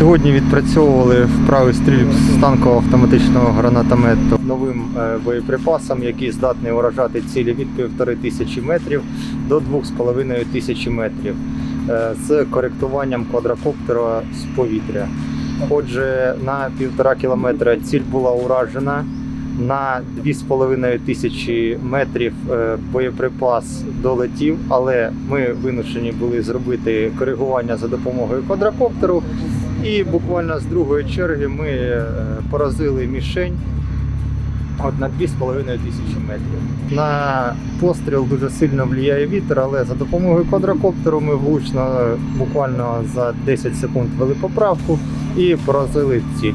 Сьогодні відпрацьовували вправи стрільб з танкового автоматичного гранатомету новим е, боєприпасом, який здатний уражати цілі від 1500 метрів до 2500 метрів е, з коректуванням квадрокоптера з повітря. Отже, на півтора кілометра ціль була уражена. На 2500 метрів е, боєприпас долетів, але ми вимушені були зробити коригування за допомогою квадрокоптеру. І буквально з другої черги ми е, поразили мішень от на 2,5 тисячі метрів. На постріл дуже сильно впливає вітер, але за допомогою квадрокоптеру ми влучно буквально за 10 секунд вели поправку і поразили ціль.